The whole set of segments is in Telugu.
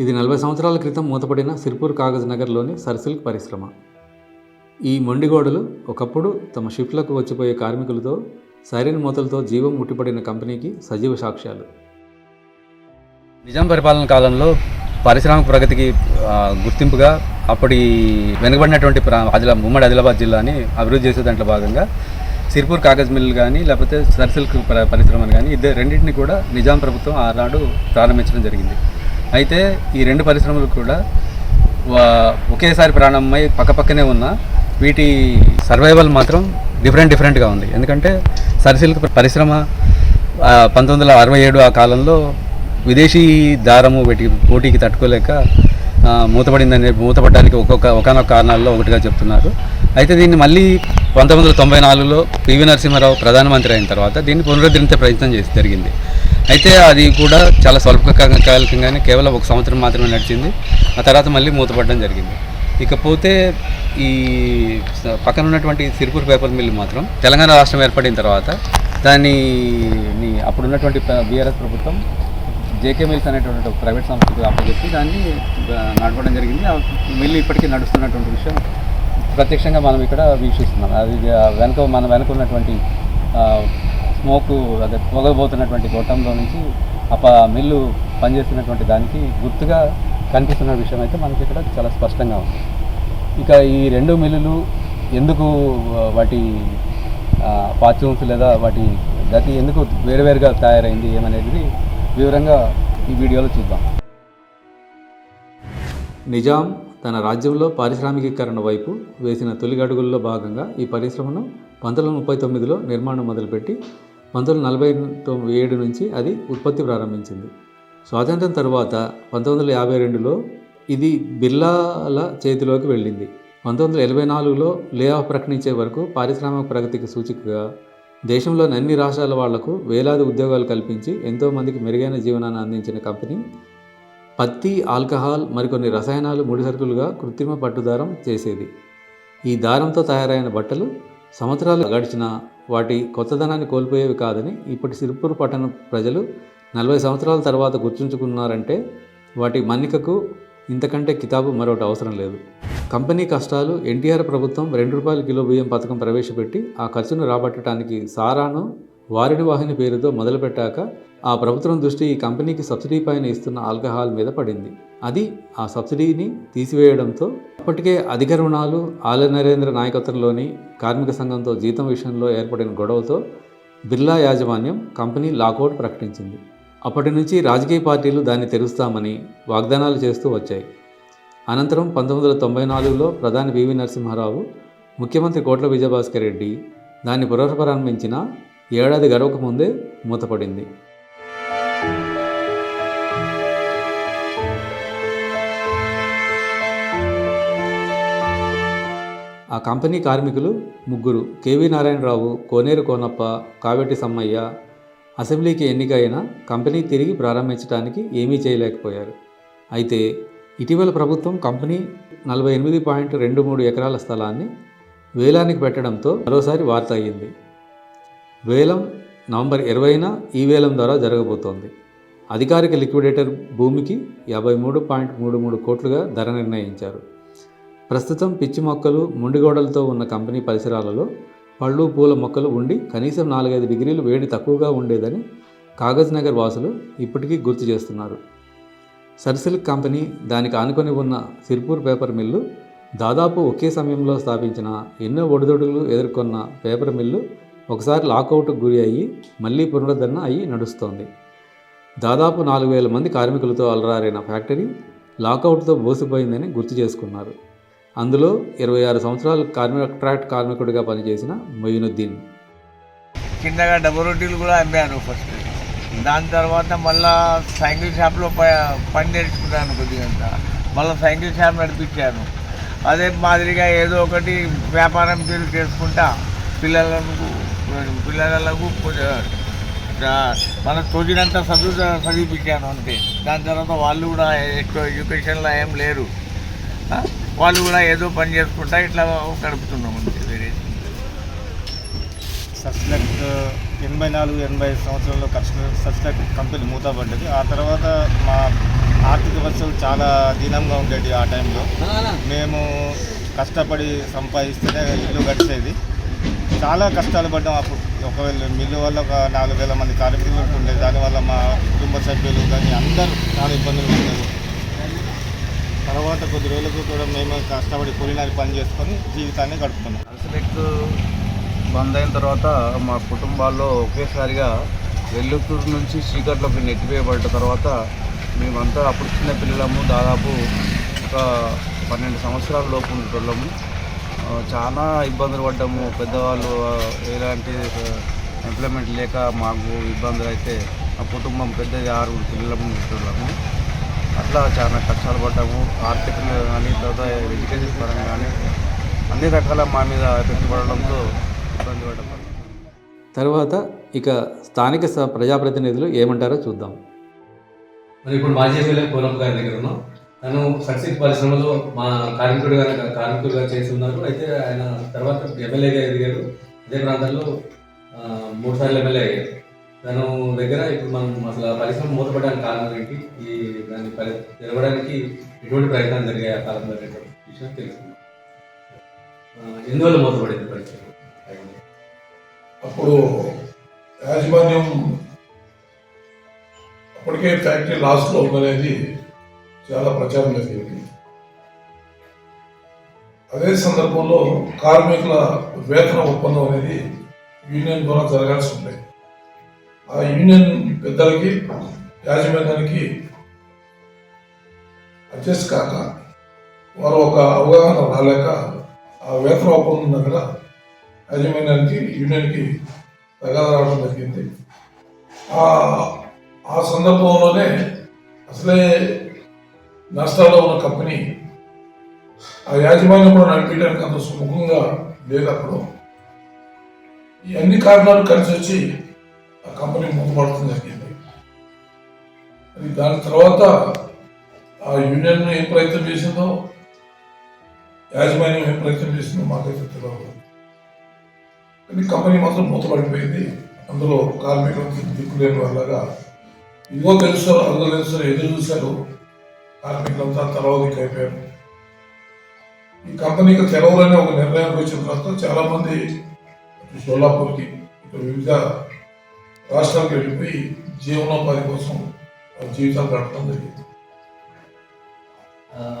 ఇది నలభై సంవత్సరాల క్రితం మూతపడిన సిర్పూర్ కాగజ్ నగర్లోని సర్సిల్క్ పరిశ్రమ. ఈ మొండిగోడలు ఒకప్పుడు తమ షిఫ్ట్లకు వచ్చిపోయే కార్మికులతో సైరన్ మూతలతో జీవం ముట్టిపడిన కంపెనీకి సజీవ సాక్ష్యాలు. నిజాం పరిపాలన కాలంలో పారిశ్రామిక ప్రగతికి గుర్తింపుగా అప్పటి వెనుకబడినటువంటి ప్రా ఆదిలా ఉమ్మడి ఆదిలాబాద్ జిల్లాని అభివృద్ధి చేసే దాంట్లో భాగంగా సిర్పూర్ కాగజ్ మిల్ కానీ లేకపోతే సర్సిల్క్ పరిశ్రమను కానీ ఇద్దరు రెండింటిని కూడా నిజాం ప్రభుత్వం ఆనాడు ప్రారంభించడం జరిగింది. అయితే ఈ రెండు పరిశ్రమలు కూడా ఒకేసారి ప్రారంభమై పక్కపక్కనే ఉన్న వీటి సర్వైవల్ మాత్రం డిఫరెంట్ డిఫరెంట్గా ఉంది. ఎందుకంటే సరిసిల్క్ పరిశ్రమ పంతొమ్మిది వందల అరవై ఏడు ఆ కాలంలో విదేశీ దారము వీటి పోటీకి తట్టుకోలేక మూతపడిందనే మూతపడడానికి ఒక్కొక్క ఒకనొక కారణాల్లో ఒకటిగా చెప్తున్నారు. అయితే దీన్ని మళ్ళీ పంతొమ్మిది వందల తొంభై నాలుగులో పివి నరసింహారావు ప్రధానమంత్రి అయిన తర్వాత దీన్ని పునరుద్ధరించే ప్రయత్నం చేసి జరిగింది. అయితే అది కూడా చాలా స్వల్పకాలికంగానే కేవలం ఒక సంవత్సరం మాత్రమే నడిచింది. ఆ తర్వాత మళ్ళీ మూతపడడం జరిగింది. ఇకపోతే ఈ పక్కన ఉన్నటువంటి సిరిపూర్ పేపర్ మిల్ మాత్రం తెలంగాణ రాష్ట్రం ఏర్పడిన తర్వాత దాని అప్పుడున్నటువంటి బీఆర్ఎస్ ప్రభుత్వం జేకే మిల్స్ అనేటువంటి ప్రైవేట్ సంస్థకు అప్పచెప్పి దాన్ని నడపడం జరిగింది. మిల్లు ఇప్పటికీ నడుస్తున్నటువంటి విషయం ప్రత్యక్షంగా మనం ఇక్కడ వీక్షిస్తున్నాం. అది వెనుక మన వెనుక ఉన్నటువంటి స్మోక్ అదే పొగబోతున్నటువంటి గొట్టంలో నుంచి ఆ ప- మిల్లు పనిచేస్తున్నటువంటి దానికి గుర్తుగా కనిపిస్తున్న విషయం అయితే మనకి ఇక్కడ చాలా స్పష్టంగా ఉంది. ఇక ఈ రెండు మిల్లులు ఎందుకు వాటి ఫార్చ్యూన్స్ లేదా వాటి గతి ఎందుకు వేరువేరుగా తయారైంది ఏమనేది వివరంగా ఈ వీడియోలో చూద్దాం. నిజాం తన రాజ్యంలో పారిశ్రామికీకరణ వైపు వేసిన తొలి అడుగుల్లో భాగంగా ఈ పరిశ్రమను పంతొమ్మిది వందల ముప్పై తొమ్మిదిలో నిర్మాణం మొదలుపెట్టి పంతొమ్మిది వందల నలభై తొమ్మిది ఏడు నుంచి అది ఉత్పత్తి ప్రారంభించింది. స్వాతంత్రం తర్వాత పంతొమ్మిది వందల యాభై రెండులో ఇది బిర్లాల చేతిలోకి వెళ్ళింది. పంతొమ్మిది వందల ఎనభై నాలుగులో లే ఆఫ్ ప్రకటించే వరకు పారిశ్రామిక ప్రగతికి సూచికగా దేశంలోని అన్ని రాష్ట్రాల వాళ్ళకు వేలాది ఉద్యోగాలు కల్పించి ఎంతోమందికి మెరుగైన జీవనాన్ని అందించిన కంపెనీ పత్తి ఆల్కహాల్ మరికొన్ని రసాయనాలు ముడిసరుకులుగా కృత్రిమ పట్టుదారం చేసేది. ఈ దారంతో తయారైన బట్టలు సంవత్సరాలు గడిచినా వాటి కొత్తదనాన్ని కోల్పోయేవి కాదని ఇప్పటి సిరిపూర్ పట్టణ ప్రజలు నలభై సంవత్సరాల తర్వాత గుర్తుంచుకున్నారంటే వాటి మన్నికకు ఇంతకంటే కితాబు మరొకటి అవసరం లేదు. కంపెనీ కష్టాలు ఎన్టీఆర్ ప్రభుత్వం రెండు రూపాయల కిలో బియ్యం పథకం ప్రవేశపెట్టి ఆ ఖర్చును రాబట్టడానికి సారాను వారిని వాహిని పేరుతో మొదలుపెట్టాక ఆ ప్రభుత్వం దృష్టి ఈ కంపెనీకి సబ్సిడీ పైన ఇస్తున్న ఆల్కహాల్ మీద పడింది. అది ఆ సబ్సిడీని తీసివేయడంతో అప్పటికే అధిక రుణాలు ఆల నరేంద్ర నాయకత్వంలోని కార్మిక సంఘంతో జీతం విషయంలో ఏర్పడిన గొడవతో బిర్లా యాజమాన్యం కంపెనీ లాకౌట్ ప్రకటించింది. అప్పటి నుంచి రాజకీయ పార్టీలు దాన్ని తెరుస్తామని వాగ్దానాలు చేస్తూ వచ్చాయి. అనంతరం పంతొమ్మిది వందల తొంభై నాలుగులో ప్రధాని పివి నరసింహారావు ముఖ్యమంత్రి కోట్ల విజయభాస్కర్ రెడ్డి దాన్ని పునఃప్రారంభించిన ఏడాది గడవక ముందే మూతపడింది. ఆ కంపెనీ కార్మికులు ముగ్గురు కేవీ నారాయణరావు కోనేరు కోనప్ప కావెట్టి సమ్మయ్య అసెంబ్లీకి ఎన్నికైన కంపెనీ తిరిగి ప్రారంభించడానికి ఏమీ చేయలేకపోయారు. అయితే ఇటీవల ప్రభుత్వం కంపెనీ నలభై ఎనిమిది పాయింట్ రెండు మూడు ఎకరాల స్థలాన్ని వేలానికి పెట్టడంతో మరోసారి వార్త అయ్యింది. వేలం నవంబర్ ఇరవైన ఈ వేలం ద్వారా జరగబోతోంది. అధికారిక లిక్విడేటర్ భూమికి యాభై మూడు పాయింట్ మూడు మూడు కోట్లుగా ధర నిర్ణయించారు. ప్రస్తుతం పిచ్చి మొక్కలు ముండిగోడలతో ఉన్న కంపెనీ పరిసరాలలో పళ్ళు పూల మొక్కలు ఉండి కనీసం నాలుగైదు డిగ్రీలు వేడి తక్కువగా ఉండేదని కాగజ్ నగర్ వాసులు ఇప్పటికీ గుర్తు చేస్తున్నారు. సర్సిల్క్ కంపెనీ దానికి ఆనుకొని ఉన్న సిర్పూర్ పేపర్ మిల్లు దాదాపు ఒకే సమయంలో స్థాపించిన ఎన్నో ఒడిదొడుగులు ఎదుర్కొన్న పేపర్ మిల్లు ఒకసారి లాకౌట్కు గురి అయ్యి మళ్ళీ పునరుద్ధరణ అయ్యి నడుస్తోంది. దాదాపు నాలుగు వేల మంది కార్మికులతో అలరారైన ఫ్యాక్టరీ లాకౌట్తో బోసిపోయిందని గుర్తు చేసుకున్నారు. అందులో ఇరవై ఆరు సంవత్సరాలు కాంట్రాక్ట్ కార్మికుడిగా పనిచేసిన మొయినుద్దీన్. కిందగా డబుల్ రొటీలు కూడా అమ్మాను ఫస్ట్ దాని తర్వాత మళ్ళా సైకిల్ షాప్లో ప- పని నేర్చుకున్నాను కొద్దిగా మళ్ళీ సైకిల్ షాప్ నడిపించాను. అదే మాదిరిగా ఏదో ఒకటి వ్యాపారం పేరు చేసుకుంటా పిల్లలకు పిల్లలకు మన తోచినంత చదువు చదివిపించాను అంతే. దాని తర్వాత వాళ్ళు కూడా ఎక్కువ ఎడ్యుకేషన్లో ఏం లేరు. వాళ్ళు కూడా ఏదో పని చేసుకుంటా ఇట్లా గడుపుతున్నాం అంతే వేరే సస్లెక్ట్ ఎనభై నాలుగు ఎనభై సంవత్సరంలో కస్ట సస్లెక్ట్ కంపెనీ మూతపడ్డది ఆ తర్వాత మా ఆర్థిక వ్యవస్థలు చాలా దీనంగా ఉండేది ఆ టైంలో. మేము కష్టపడి సంపాదిస్తేనే ఇల్లు గడిచేది. చాలా కష్టాలు పడ్డాం అప్పుడు. ఒకవేళ మిల్లు వల్ల ఒక నాలుగు వేల మంది కార్మికులు ఉంటుండే దానివల్ల మా కుటుంబ సభ్యులు కానీ అందరూ చాలా ఇబ్బందులు పడ్డారు. తర్వాత కొద్ది రోజులకు కూడా మేము కష్టపడి కూలినారి పని చేసుకొని జీవితాన్ని గడుపుతున్నాం. అసలెక్ బంద్ అయిన తర్వాత మా కుటుంబాల్లో ఒకేసారిగా వెల్లుతూరు నుంచి శ్రీకాకుళంకి నెట్టివేయబడ్డ తర్వాత మేమంతా అప్పుడు చిన్న పిల్లలము దాదాపు ఒక పన్నెండు సంవత్సరాల లోపు ఉండేటోళ్ళము. చాలా ఇబ్బందులు పడ్డాము. పెద్దవాళ్ళు ఎలాంటి ఎంప్లాయ్మెంట్ లేక మాకు ఇబ్బందులు అయితే మా కుటుంబం పెద్దది ఆరుగురు పిల్లలము ఉండేటోళ్ళము. అట్లా చాలా కష్టాలు పడ్డాము. ఆర్థికంగా కానీ తర్వాత ఎడ్యుకేషన్ పరంగా కానీ అన్ని రకాల మా మీద ఎఫెక్ట్ పడడంతో ఇబ్బంది పడ్డాము తర్వాత ఇక స్థానిక స- ప్రజాప్రతినిధులు ఏమంటారో చూద్దాం. మరి ఇప్పుడు మాజీ ఎమ్మెల్యే పూలమ్మ గారి దగ్గర ఉన్నాం. తను సక్సెస్ పరిశ్రమలో మా కార్మికుడుగా కార్మికుడుగా చేసి ఉన్నారు. అయితే ఆయన తర్వాత ఎమ్మెల్యేగా ఎదిగారు. అదే ప్రాంతాల్లో ఆ, మూడు సార్లు ఎమ్మెల్యే అయ్యారు. తను దగ్గర ఇప్పుడు మనం అసలు పరిశ్రమ మూతపడడానికి కారణం ఏంటి? ఈ దాన్ని పరి- తెరవడానికి ఎటువంటి ప్రయత్నాలు జరిగాయి ఆ కాలంలో విషయం తెలుసుకున్నాం ఎందువల్ల మూతపడింది పరిశ్రమ? అప్పుడు యాజమాన్యం అప్పటికే ఫ్యాక్టరీ లాస్లో ఉందనేది చాలా ప్రచారం జరిగింది. అదే సందర్భంలో కార్మికుల వేతన ఒప్పందం అనేది యూనియన్ ద్వారా జరగాల్సి ఉండేది ఆ యూనియన్ పెద్దలకి యాజమాన్యానికి అడ్జస్ట్ కాక వారు ఒక అవగాహన రాలేక ఆ వేతన ఒప్పందం దగ్గర యాజమాన్యానికి యూనియన్కి తగాద రావడం జరిగింది. ఆ ఆ సందర్భంలోనే అసలే నష్టాల్లో ఉన్న కంపెనీ ఆ యాజమాన్యం కూడా నడిపించడానికి అంత సుముఖంగా లేదు అప్పుడు ఈ అన్ని కారణాలు కలిసి వచ్చి ఆ కంపెనీ మూతపడటం జరిగింది అది దాని తర్వాత ఆ యూనియన్ ఏం ప్రయత్నం చేసిందో యాజమాన్యం ఏం ప్రయత్నం చేసిందో మాకైతే తెలియదు కానీ కంపెనీ మాత్రం మూతపడిపోయింది అందులో కార్మికులకు దిక్కు లేని వాళ్ళగా ఇదిగో తెలుసు అదిగో తెలుసు ఎదురు చూశారు. కార్మికులంతా తలవదికి అయిపోయారు. ఈ కంపెనీకి తెలవాలనే ఒక నిర్ణయానికి వచ్చిన తర్వాత చాలామంది సోలాపూర్కి వివిధ రాష్ట్రాలకు వెళ్ళిపోయి జీవనోపాధి కోసం జీవితాలు గడపడం జరిగింది.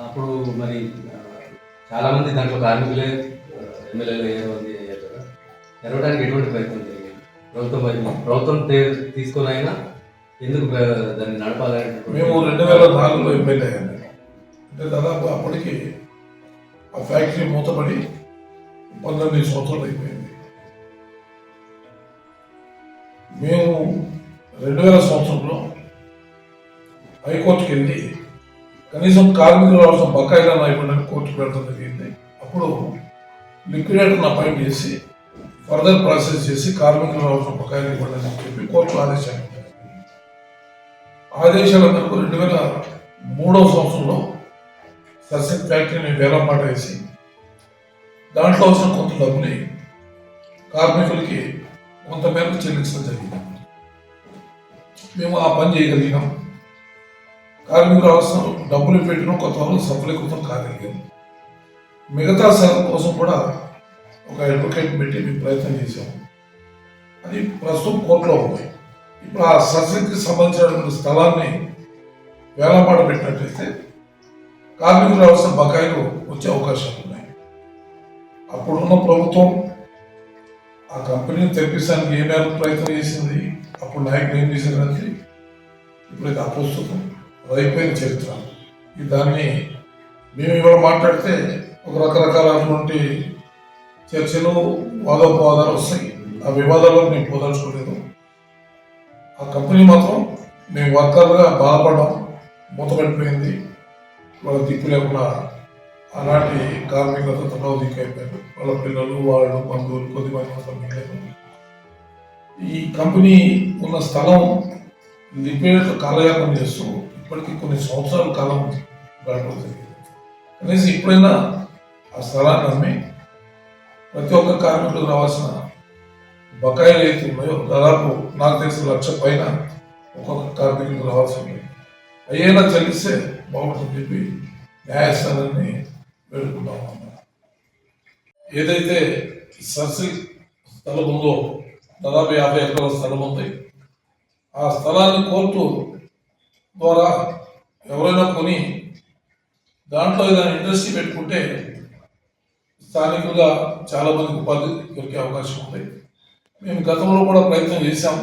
అప్పుడు మరి చాలా మంది దాంట్లో కార్మికులే ఎమ్మెల్యేలు అయ్యారు మంది అయ్యారు. కదా జరగడానికి ఎటువంటి ప్రయత్నం జరిగింది? ప్రభుత్వం ప్రభుత్వం తీసుకొని అయినా ఎందుకు దాన్ని నడపాలనేటువంటి మేము రెండు వేల నాలుగులో ఎమ్మెల్యే అయ్యాను అంటే దాదాపు అప్పటికి ఆ ఫ్యాక్టరీ మూతపడి పంతొమ్మిది సంవత్సరాలు అయిపోయింది. మేము రెండు వేల సంవత్సరంలో హైకోర్టుకి వెళ్ళి కనీసం కార్మికులు రావాల్సిన బకాయిలను అయిపోయిన కోర్టుకు వెళ్ళడం జరిగింది. అప్పుడు లిక్విడేటర్ని అపాయింట్ చేసి ఫర్దర్ ప్రాసెస్ చేసి కార్మికులు రావాల్సిన బకాయిలు ఇవ్వండి అని చెప్పి కోర్టు ఆదేశాలు ఆదేశాల మేరకు రెండు వేల మూడవ సంవత్సరంలో సర్సెట్ ఫ్యాక్టరీని వేలంపాట వేసి దాంట్లో వచ్చిన కొంత డబ్బుని కార్మికులకి కొంత మేరకు చెల్లించడం జరిగింది. మేము ఆ పని చేయగలిగినాం. కార్మికులు అవసరం డబ్బులు పెట్టడం కొంతవరకు సఫలీకృతం కాగలిగాం. మిగతా సగం కోసం కూడా ఒక అడ్వకేట్ పెట్టి మేము ప్రయత్నం చేశాము అది ప్రస్తుతం కోర్టులో ఉంది. ఇప్పుడు ఆ సర్సెట్కి సంబంధించినటువంటి స్థలాన్ని వేలపాటు పెట్టినట్లయితే కార్మికులు అవసరం బకాయిలు వచ్చే అవకాశాలు ఉన్నాయి. అప్పుడున్న ప్రభుత్వం ఆ కంపెనీని తెప్పించడానికి ఏ మేరకు ప్రయత్నం చేసింది? అప్పుడు నాయకులు ఏం చేశారు అనేది ఇప్పుడైతే ఆ అది అయిపోయిన చరిత్ర. దాన్ని మేము ఇవాళ మాట్లాడితే ఒక రకరకాలటువంటి చర్చలు వాదోపవాదాలు వస్తాయి. ఆ వివాదాలు మేము పోదలుచుకోలేదు. ఆ కంపెనీ మాత్రం మేము వర్కర్గా బాధపడడం మూతపడిపోయింది వాళ్ళ దిక్కు లేకుండా అలాంటి కార్మికులతో తలో వాళ్ళ పిల్లలు వాళ్ళు బంధువులు కొద్దిమంది మాత్రం మిగిలేదు ఈ కంపెనీ ఉన్న స్థలం లిక్విడేట్ కాలయాపన చేస్తూ ఇప్పటికీ కొన్ని సంవత్సరాల కాలం గడపడం జరిగింది. కనీసం ఇప్పుడైనా ఆ స్థలాన్ని అమ్మి ప్రతి ఒక్క కార్మికులకు రావాల్సిన బకాయిలు అయితే ఉన్నాయో దాదాపు నాకు తెలిసిన లక్ష పైన ఒక్కొక్క కార్మికులకు రావాల్సి ఉంది అయ్యేలా చెల్లిస్తే బాగుంటుందని చెప్పి న్యాయస్థానాన్ని వేడుకుంటాం ఏదైతే సర్సిల్ స్థలం ఉందో దాదాపు యాభై ఎకరాల స్థలం ఉంది ఆ స్థలాన్ని కోర్టు ద్వారా ఎవరైనా కొని దాంట్లో ఏదైనా ఇండస్ట్రీ పెట్టుకుంటే స్థానికంగా చాలా మందికి ఉపాధి దొరికే అవకాశం ఉంది. మేము గతంలో కూడా ప్రయత్నం చేశాము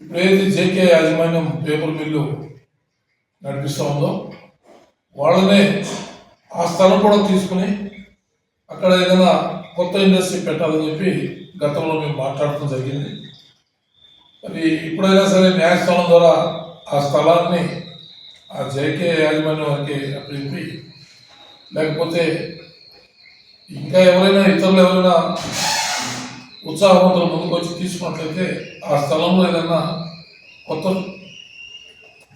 ఇప్పుడు జేకే యాజమాన్యం పేపర్ మిల్లు నడిపిస్తూ ఉందో వాళ్ళనే ఆ స్థలం కూడా తీసుకుని అక్కడ ఏదైనా కొత్త ఇండస్ట్రీ పెట్టాలని చెప్పి గతంలో మేము మాట్లాడటం జరిగింది. మరి ఇప్పుడైనా సరే న్యాయస్థానం ద్వారా ఆ స్థలాన్ని ఆ జేకే యాజమాన్యం వారికి అప్పచెప్పి లేకపోతే ఇంకా ఎవరైనా ఇతరులు ఎవరైనా ఉత్సాహవంతులు ముందుకు వచ్చి తీసుకున్నట్లయితే ఆ స్థలంలో ఏదైనా కొత్త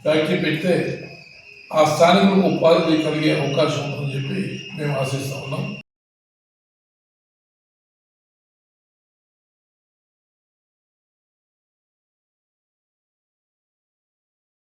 ఫ్యాక్టరీ పెడితే ఆ స్థానికులకు ఉపాధి కలిగే అవకాశం ఉందని చెప్పి మేము ఆశిస్తూ ఉన్నాం.